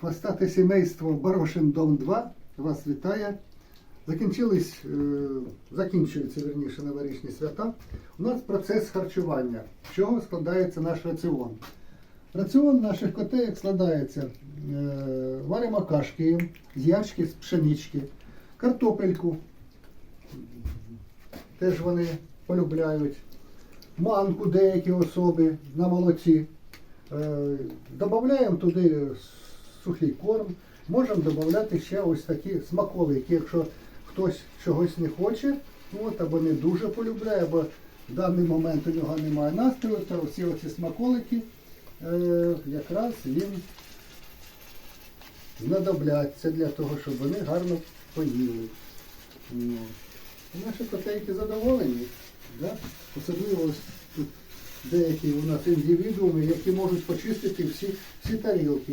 хвостате сімейство Борошин Дом 2 вас вітає. Закінчились, е, закінчуються верніше новорічні свята. У нас процес харчування. З чого складається наш раціон? Раціон наших котеїв складається е, варимо кашки з ячки, з пшенички, картопельку. Теж вони полюбляють. Манку деякі особи на молоці. Е, Додаємо туди сухий корм. Можемо додати ще ось такі смаколики, якщо хтось чогось не хоче, от, або не дуже полюбляє, або в даний момент у нього немає настрою, то всі оці смаколики е, якраз їм знадобляться для того, щоб вони гарно поїли. Ну, Наші котейки задоволені. Да? Особливо ось тут деякі у нас індивідууми, які можуть почистити всі, всі тарілки.